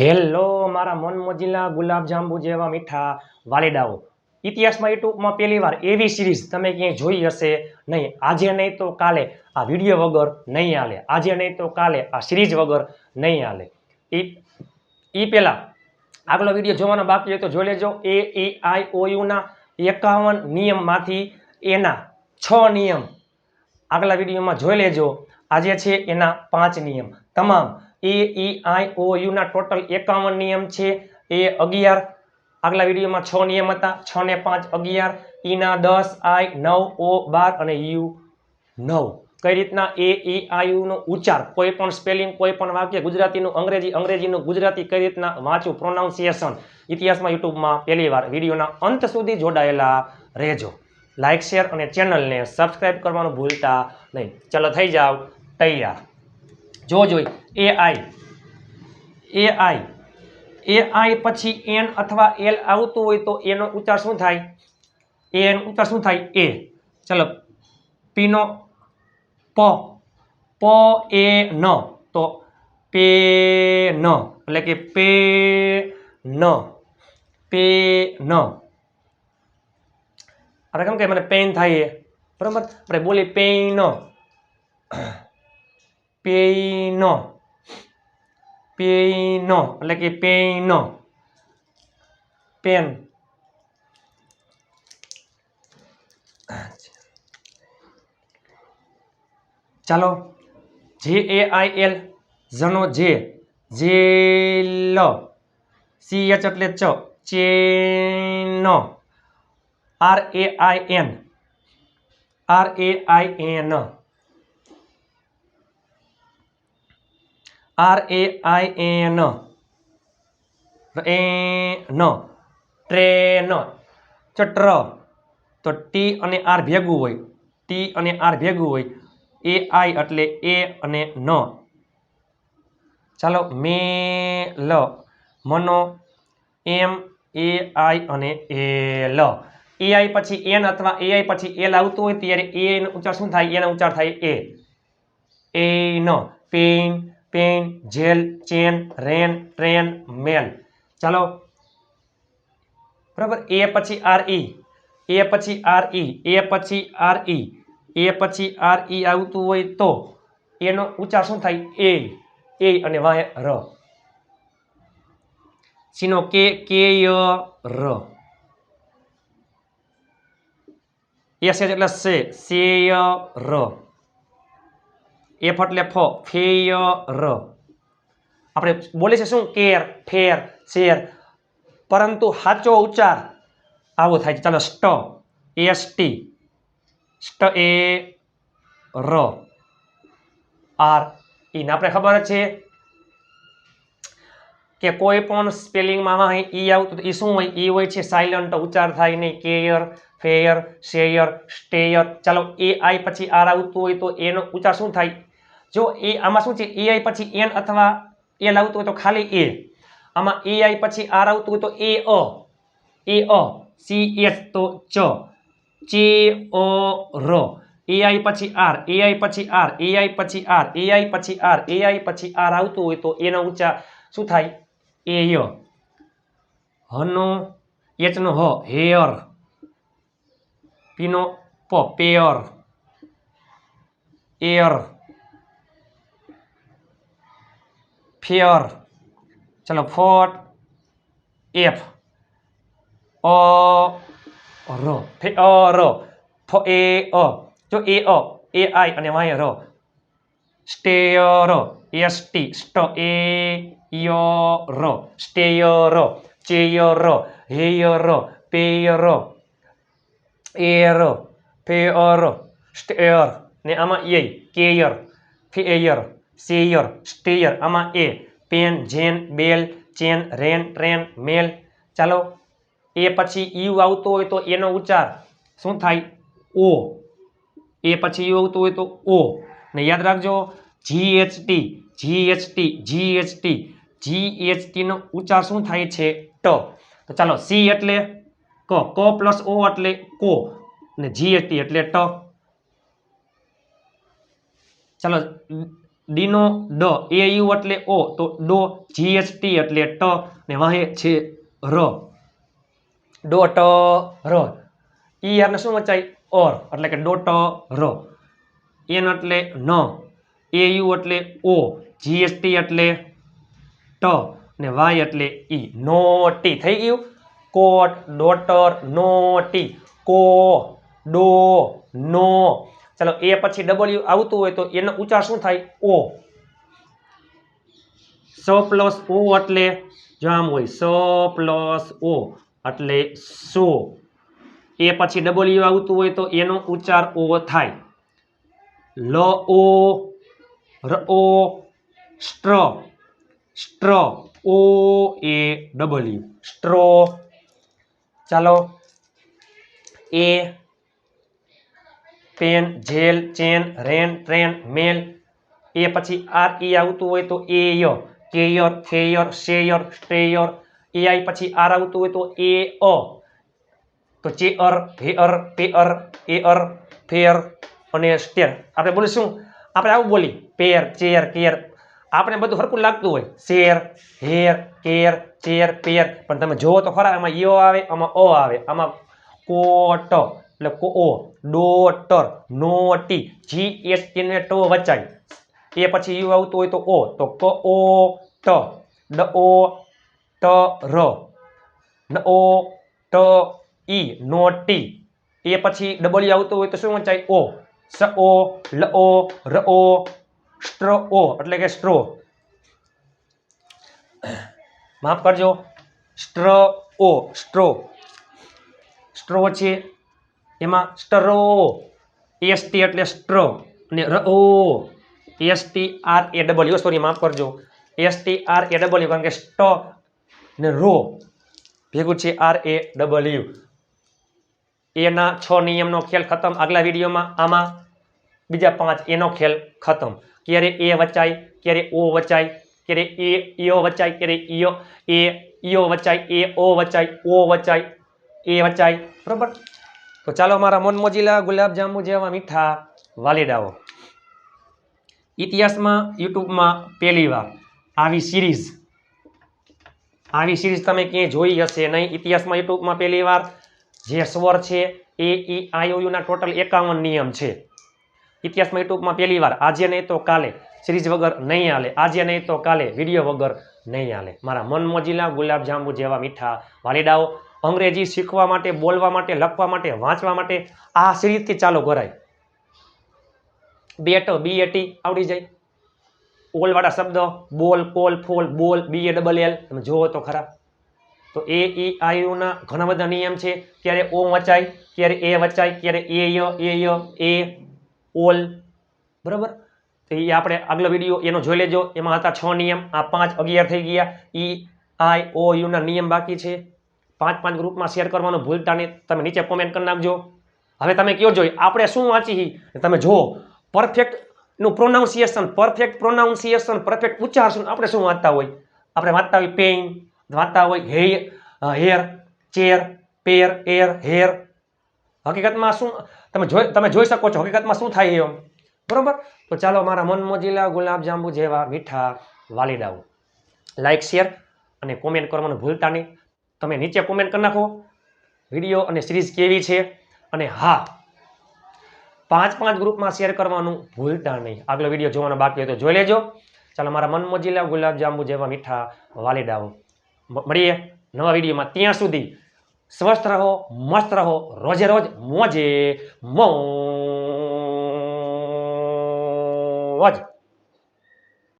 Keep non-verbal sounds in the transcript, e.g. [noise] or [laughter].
Hello, મારા મન મોજીલા ગુલાબ જાંબુ જેવા મીઠા વાલીડાઓ. ઇતિહાસમાં યુટ્યુબમાં પહેલી વાર એવી સિરીઝ તમે ક્યાંય જોઈ હશે નહીં. આજે નહીં તો કાલે આ વીડિયો વગર નહીં હાલે. આજે નહીં તો કાલે આ સિરીઝ વગર નહીં હાલે. એ એ પહેલાં આગલો વીડિયો જોવાનો બાકી હોય તો જોઈ લેજો. એ એ આઈ ઓ યુના એકાવન નિયમમાંથી એના છ નિયમ આગલા વિડીયોમાં જોઈ લેજો. આજે છે એના પાંચ નિયમ. તમામ એ, ઈ, આઈ, ઓ યુના ટોટલ એકાવન નિયમ છે. એ અગિયાર, આગલા વિડીયોમાં છ નિયમ હતા. છ ને પાંચ અગિયાર ઈના દસ, આઈ, નવ, ઓ, બાર અને યુ, નવ. કઈ રીતના એ, ઈ આઈ યુનો ઉચ્ચાર, કોઈ પણ સ્પેલિંગ, કોઈ પણ વાક્ય, ગુજરાતીનું, અંગ્રેજી, અંગ્રેજીનું, ગુજરાતી કઈ રીતના વાંચવું પ્રોનાઉન્સિએશન ઇતિહાસમાં યુટ્યુબમાં પહેલી વાર, વિડીયોના અંત સુધી જોડાયેલા રહેજો. લાઇક શેર અને ચેનલને સબસ્ક્રાઈબ કરવાનું ભૂલતા નહીં. ચલો, થઈ જાવ. તૈયાર. જો જોઈ એ આઈ એ આઈ એ આઈ પછી એન અથવા એલ આવતું હોય તો એનો ઉચ્ચાર શું થાય? એનો ઉચ્ચાર શું થાય? એ ચલો પીનો પ. પ, એ, ન. તો પે, ન. એટલે કે પે, ન. પે, ન. આપણે કેમ કે મને પેન થાય એ. બરાબર? આપણે બોલીએ પેન પેન [coughs] પેન એટલે કે પેનો પેન ચાલો જે એ આઈ એલ ઝનો જે જે લ સી એચ એટલે ચ ચેનો R A I N R A I N R A I N N train ચટ્ર તો ટી અને આર ભેગું હોય. ટી અને આર ભેગું હોય. એ આઈ એટલે એ અને ન ચાલો મે લ મનો એમ એ આઈ અને એલ એ આઈ પછી એન અથવા એ આઈ પછી એલ આવતું હોય ત્યારે એ નો ઉચ્ચાર શું થાય? એનો ઉચ્ચાર થાય એ એ ન. Pain pain, jail, chain, rain, train main ચાલો. બરાબર? એ પછી આર ઈ. એ પછી આર ઈ. એ પછી આર ઈ. એ પછી આર ઈ આવતું હોય તો એનો ઉચ્ચાર શું થાય? એ. એ અને વાય ર. સીનો કે કે ય ર એસ એટલે સે. સેય, ર. એફ એટલે ફ, ફેયર. આપણે બોલે છે શું? Care, fair, share. પરંતુ સાચો ઉચ્ચાર આવો થાય છે. ચાલો સ્ટ એસ ટી. સ્ટ એ ર. આર. ઈને આપણે ખબર છે કે કોઈ પણ સ્પેલિંગમાં અહીં ઈ આવતું તો એ શું હોય? ઈ હોય છે સાયલન્ટ, ઉચ્ચાર થાય નહીં. Care, fair, share, stair. ચાલો, એ આઈ પછી આર આવતું હોય તો એનો ઉચ્ચાર શું થાય? જો એ આમાં શું છે? એ આઈ પછી એન અથવા એલ આવતું હોય તો ખાલી એ આમાં એ આઈ પછી આર આવતું હોય તો એ અ. એ અ. સી એસ તો ચ. ચે અ ર એ આઈ પછી આર એ આઈ પછી આર એ આઈ પછી આર એ આઈ પછી આર એ આઈ પછી આર આવતું હોય તો એનો ઊંચા શું થાય? એ ય. હનો એચનો હ. હેયર પીનો પ. પેયર એર ફેયર ચલો, ફોટ. એફ. અ, ર. ફે, અ, ર. ફ, એ, અ. જો, એ, અ, એ, આઈ અને વાય, ર. સ્ટેયર. S, T. સ્ટ, એ, ય, ર. Stair. Chair. Hair. Pair. Air. Fair stair. ને આમાં એ કેયર. ફેયર. સેયર સ્ટેયર, આમાં એ, pain, Jane, bail, chain, rain, train, mail. ચાલો, એ પછી યુ આવતો હોય તો એનો ઉચ્ચાર શું થાય? ઓ. એ પછી યુ આવતું હોય તો ઓ. ને યાદ રાખજો G H T G H T G H T G H ટીનો ઉચ્ચાર શું થાય છે? ટ. તો ચાલો સી એટલે ક ક પ્લસ ઓ એટલે કો ને જી એચ ટી એટલે ટ. ચાલો ડીનો ડ એ યુ એટલે ઓ તો ડો જીએસટી એટલે ટ, ને વાહે છે ર. ડો, ટ, ર. ઈ આરને શું વચાય? ઓર, એટલે કે ડો, ટ, ર. એન એટલે ન. એ યુ એટલે ઓ જીએસટી એટલે ટ, ને વાય એટલે ઈ નોટી થઈ ગયું. કોટ, ડોટર નો ટી કો, ડો, નો. ચાલો એ પછી ડબલ્યુ આવતું હોય તો એનો ઉચ્ચાર શું થાય? ઓ સ પ્લસ ઓ એટલે જો આમ હોય, સ પ્લસ ઓ એટલે સો. એ પછી ડબલ્યુ આવતું હોય તો એનો ઉચ્ચાર ઓ થાય. લ, ઓ, ર, ઓ, સ્ટ્ર. સ્ટ્ર, ઓ, એ ડબલ્યુ સ્ટ્રો. ચાલો. એ pain, jail, chain, rain, train, mail. એ પછી આર, ઈ આવતું હોય તો એ, ય. Care fair share સ્ટ્રેયર. એ આઈ પછી આર આવતું હોય તો એ, અ. તો ચેઅર હેઅર પેઅર એઅર ફેર અને સ્ટેર. આપણે બોલીશું આપણે આવું બોલી પેર ચેર કેર આપણે બધું સરખું લાગતું હોય. Share hair care chair pair પણ તમે જોવો તો ખરા, આમાં યો આવે, આમાં અ આવે. આમાં કોટ એટલે કો ઓ. ડોટર, નોટી જી એસ ને ટ વચાય. એ પછી યુ આવતું હોય તો ઓ. તો ક ઓ ટ. ડ ઓ ટ ર. ન ઓ ટ ઈ. નોટી. એ પછી ડબલ્યુ આવતું હોય તો શું વંચાય? ઓ. સ ઓ, લ ઓ, ર ઓ, સ્ટ્રો ઓ. એટલે કે સ્ટ્રો. માફ કરજો. સ્ટ્ર ઓ. સ્ટ્રો. સ્ટ્રો છે એમાં સ્ટરો એસટી એટલે સ્ટ્ર અને ર, ઓ. ST R A W sorry માફ કરજો. એસટી આર એ ડબલ્યુ કારણ કે સ્ટ ને રો. ભેગું છે આર એ ડબલ્યુ એના છ નિયમનો ખેલ ખતમ. આગલા વિડીયોમાં આમાં બીજા પાંચ, એનો ખેલ ખતમ. ક્યારે એ વચાય, ક્યારે ઓ વચાય, ક્યારે એ ઈઓ વચાય, ક્યારે ઈઓ એ ઈઓ વચાય, એ, ઓ વચાય ઓ વચાય, એ વચાય. બરોબર? તો ચાલો મારા મનમોજીલા, ગુલાબજાંબુ જેવા મીઠા વાલીડાઓ. ઇતિહાસમાં, યુટ્યુબમાં પહેલી વાર આવી સિરીઝ. આવી સિરીઝ તમે ક્યાંય જોઈ હશે નહીં. ઇતિહાસમાં, યુટ્યુબમાં પહેલી વાર જે સ્વર છે એ ઈ આઈઓયુના ટોટલ એકાવન નિયમ છે. ઇતિહાસમાં, યુટ્યુબમાં પહેલી વાર. આજે નહીં તો કાલે સિરીઝ વગર નહીં હાલે. આજે નહીં તો કાલે વીડિયો વગર નહીં હાલે. મારા મનમોજીલા, ગુલાબજાંબુ જેવા મીઠા વાલીડાઓ અંગ્રેજી શીખવા માટે, બોલવા માટે, લખવા માટે, વાંચવા માટે આ સિરીઝથી ચાલુ કરાય. બેટ બી એટી આવડી જાય. ઓલવાળા શબ્દ, બોલ, કોલ, ફોલ, બોલ બી એ ડબલ એલ તમે જુઓ તો ખરા. તો એ ઈ આયુના ઘણા બધા નિયમ છે. ક્યારે ઓ વચાય, ક્યારે એ વચાય, ક્યારે એ ય એ ય એ ઓલ. બરાબર? તો એ આપણે આગલો વીડિયો એનો જોઈ લેજો. એમાં હતા છ નિયમ. આ પાંચ અગિયાર થઈ ગયા. ઈ આઈ ઓ યુના નિયમ બાકી છે. પાંચ પાંચ ગ્રુપમાં શેર કરવાનું ભૂલતા નહીં. તમે નીચે કોમેન્ટ કરી નાખજો. હવે તમે કયો જોઈ આપણે શું વાંચી તમે જુઓ. પરફેક્ટનું પ્રોનાઉન્સિએશન પરફેક્ટ પ્રોનાઉન્સિએશન પરફેક્ટ ઉચ્ચારશું. આપણે શું વાંચતા હોય? આપણે વાંચતા હોય પેઇન વાંચતા હોય હે hair chair pair air hair હકીકતમાં શું? તમે જોઈ તમે જોઈ શકો છો હકીકતમાં શું થાય એમ. બરોબર? તો ચાલો મારા મનમોજીલા ગુલાબજાંબુ જેવા મીઠા વાલીડાઓ લાઈક શેર અને કોમેન્ટ કરવાનું ભૂલતા નહીં. તમે નીચે કોમેન્ટ કરી નાખો. વીડિયો અને સિરીઝ કેવી છે? અને હા, પાંચ પાંચ ગ્રુપમાં શેર કરવાનું ભૂલતા નહીં. આગલો વીડિયો જોવાનો બાકી હોય તો જોઈ લેજો. ચાલો મારા મનમોજીલા, ગુલાબજાંબુ જેવા મીઠા વાલીડાઓ મળીએ નવા વિડીયોમાં ત્યાં સુધી સ્વસ્થ રહો, મસ્ત રહો, રોજે રોજ મોજે, મોજ.